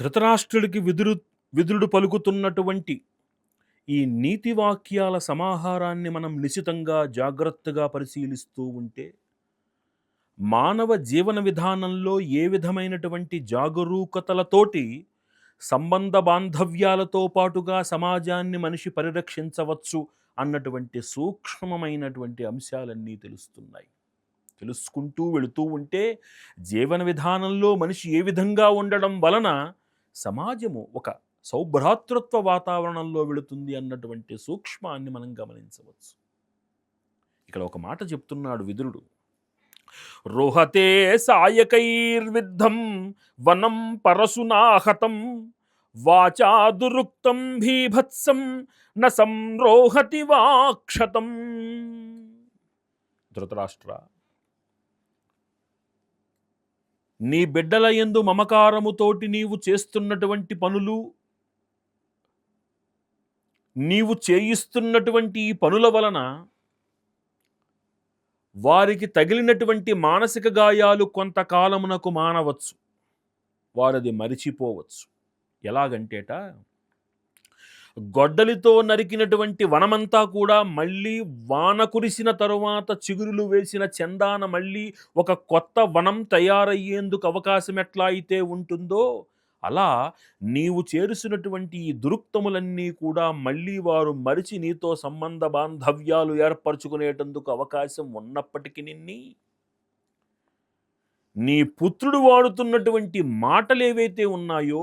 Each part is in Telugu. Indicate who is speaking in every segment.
Speaker 1: ధృతరాష్ట్రుడికి విదురు విదురుడు పలుకుతున్నటువంటి ఈ నీతి వాక్యాల సమాహారాన్ని మనం నిశితంగా జాగ్రత్తగా పరిశీలిస్తూ ఉంటే మానవ జీవన విధానంలో ఏ విధమైనటువంటి జాగరూకతలతోటి సంబంధ బాంధవ్యాలతో పాటుగా సమాజాన్ని మనిషి పరిరక్షించవచ్చు అన్నటువంటి సూక్ష్మమైనటువంటి అంశాలన్నీ తెలుస్తున్నాయి. తెలుసుకుంటూ వెళుతూ ఉంటే జీవన విధానంలో మనిషి ఏ విధంగా ఉండడం వలన సమాజము ఒక సౌభ్రాతృత్వ వాతావరణంలో వెళుతుంది అన్నటువంటి సూక్ష్మాన్ని మనం గమనించవచ్చు. ఇక్కడ ఒక మాట చెప్తున్నాడు విదురుడు. రోహతే సాయకైర్విద్ధం వనం పరశునాహతం వాచా దురుక్తం భీభత్సం న సంరోహతి వాక్షతం. ధృతరాష్ట్ర నీ బిడ్డల యందు మమకారముతోటి నీవు చేస్తున్నటువంటి పనులు నీవు చేయిస్తున్నటువంటి ఈ పనుల వలన వారికి తగిలినటువంటి మానసిక గాయాలు కొంతకాలమునకు మానవచ్చు. వారది మరిచిపోవచ్చు. ఎలాగంటేట గొడ్డలితో నరికినటువంటి వనమంతా కూడా మళ్ళీ వాన కురిసిన తరువాత చిగురులు వేసిన చందాన మళ్ళీ ఒక కొత్త వనం తయారయ్యేందుకు అవకాశం ఎట్లా అయితే ఉంటుందో అలా నీవు చేరుసినటువంటి ఈ దురుక్తములన్నీ కూడా మళ్ళీ వారు మరిచి నీతో సంబంధ బాంధవ్యాలు ఏర్పరచుకునేటందుకు అవకాశం ఉన్నప్పటికీ నిన్ని. నీ పుత్రుడు వాడుతున్నటువంటి మాటలు ఏవైతే ఉన్నాయో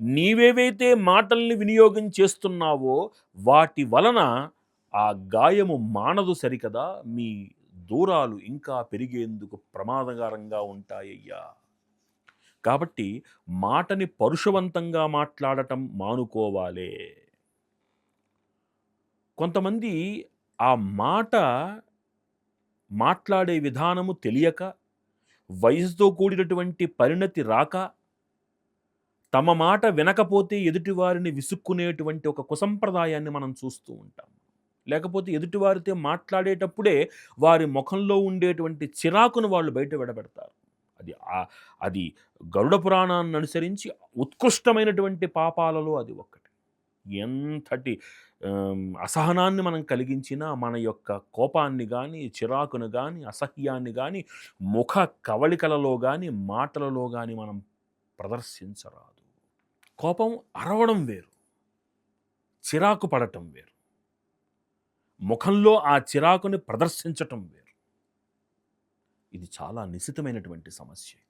Speaker 1: నీవేవైతే మాటల్ని వినియోగం చేస్తున్నావో వాటి వలన ఆ గాయము మానదు సరికదా మీ దూరాలు ఇంకా పెరిగేందుకు ప్రమాదకరంగా ఉంటాయ్యా. కాబట్టి మాటని పరుషవంతంగా మాట్లాడటం మానుకోవాలే. కొంతమంది ఆ మాట మాట్లాడే విధానము తెలియక వయసుతో కూడినటువంటి పరిణతి రాక తమ మాట వినకపోతే ఎదుటివారిని విసుక్కునేటువంటి ఒక కుసంప్రదాయాన్ని మనం చూస్తూ ఉంటాం. లేకపోతే ఎదుటివారితో మాట్లాడేటప్పుడే వారి ముఖంలో ఉండేటువంటి చిరాకును వాళ్ళు బయట విడబెడతారు. అది అది గరుడ పురాణాన్ని అనుసరించి ఉత్కృష్టమైనటువంటి పాపాలలో అది ఒక్కటి. ఎంతటి అసహనాన్ని మనం కలిగించినా మన యొక్క కోపాన్ని కానీ చిరాకును కానీ అసహ్యాన్ని కానీ ముఖ కవళికలలో కానీ మాటలలో కానీ మనం ప్రదర్శించరాదు. కోపం అరవడం వేరు. చిరాకు పడటం వేరు. ముఖంలో ఆ చిరాకుని ప్రదర్శించటం వేరు. ఇది చాలా నిశితమైనటువంటి సమస్య ఇది.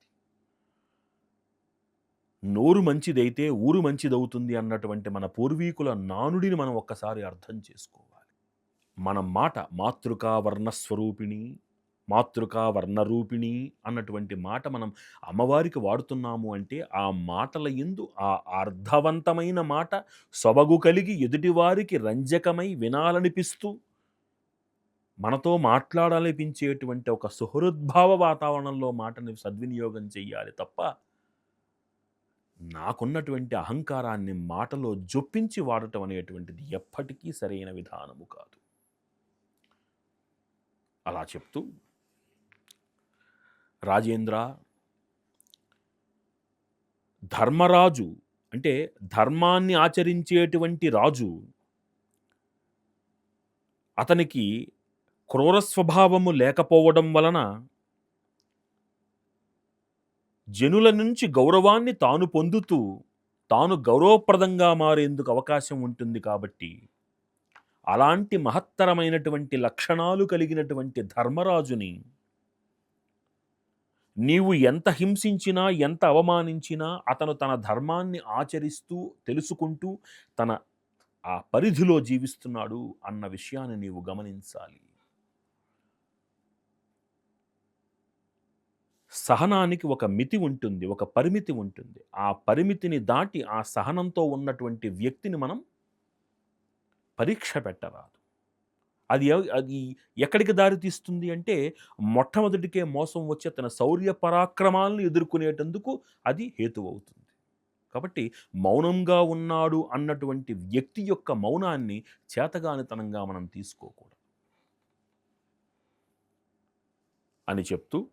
Speaker 1: నోరు మంచిదైతే ఊరు మంచిదవుతుంది అన్నటువంటి మన పూర్వీకుల నానుడిని మనం ఒక్కసారి అర్థం చేసుకోవాలి. మన మాట మాతృకా వర్ణస్వరూపిణి మాతృకా వర్ణరూపిణి అన్నటువంటి మాట మనం అమ్మవారికి వాడుతున్నాము అంటే ఆ మాటల ఎందు ఆ అర్థవంతమైన మాట సొబగు కలిగి ఎదుటివారికి రంజకమై వినాలనిపిస్తూ మనతో మాట్లాడాలనిపించేటువంటి ఒక సుహృద్భావ వాతావరణంలో మాటని సద్వినియోగం చెయ్యాలి తప్ప నాకున్నటువంటి అహంకారాన్ని మాటలో జొప్పించి వాడటం అనేటువంటిది ఎప్పటికీ సరైన విధానము కాదు. అలా చెప్తూ రాజేంద్ర ధర్మరాజు అంటే ధర్మాన్ని ఆచరించేటువంటి రాజు అతనికి క్రూర స్వభావము లేకపోవడం వలన జనుల నుంచి గౌరవాన్ని తాను పొందుతూ తాను గౌరవప్రదంగా మారేందుకు అవకాశం ఉంటుంది కాబట్టి అలాంటి మహత్తరమైనటువంటి లక్షణాలు కలిగినటువంటి ధర్మరాజుని నీవు ఎంత హింసించినా ఎంత అవమానించినా అతను తన ధర్మాన్ని ఆచరిస్తూ తెలుసుకుంటూ తన ఆ పరిధిలో జీవిస్తున్నాడు అన్న విషయాన్ని నీవు గమనించాలి. సహనానికి ఒక మితి ఉంటుంది ఒక పరిమితి ఉంటుంది. ఆ పరిమితిని దాటి ఆ సహనంతో ఉన్నటువంటి వ్యక్తిని మనం పరీక్ష పెట్టరాదు. అది అది ఎక్కడికి దారి తీస్తుంది అంటే మొట్టమొదటికే మోసం వచ్చే తన శౌర్య పరాక్రమాలను ఎదుర్కొనేటందుకు అది హేతు అవుతుంది. కాబట్టి మౌనంగా ఉన్నాడు అన్నటువంటి వ్యక్తి యొక్క మౌనాన్ని చేతగానితనంగా మనం తీసుకోకూడదు. అని చెప్తూ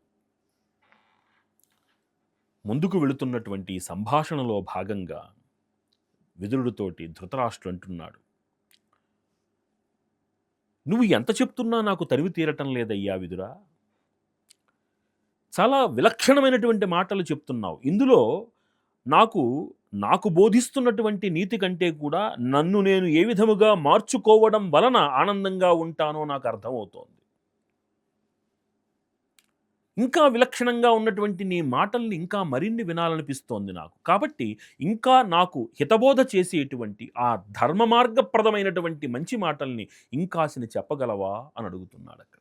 Speaker 1: ముందుకు వెళుతున్నటువంటి సంభాషణలో భాగంగా విదురుడితోటి ధృతరాష్ట్రుడు అంటున్నాడు. నువ్వు ఎంత చెప్తున్నా నాకు తరివి తీరటం లేదయ్యా విదురా. చాలా విలక్షణమైనటువంటి మాటలు చెప్తున్నావు. ఇందులో నాకు నాకు బోధిస్తున్నటువంటి నీతి కంటే కూడా నన్ను నేను ఏ విధముగా మార్చుకోవడం వలన ఆనందంగా ఉంటానో నాకు అర్థమవుతోంది. ఇంకా విలక్షణంగా ఉన్నటువంటి నీ మాటల్ని ఇంకా మరిన్ని వినాలనిపిస్తోంది నాకు. కాబట్టి ఇంకా నాకు హితబోధ చేసేటువంటి ఆ ధర్మ మార్గప్రదమైనటువంటి మంచి మాటల్ని ఇంకాసిని చెప్పగలవా అని అడుగుతున్నాడు అక్కడ.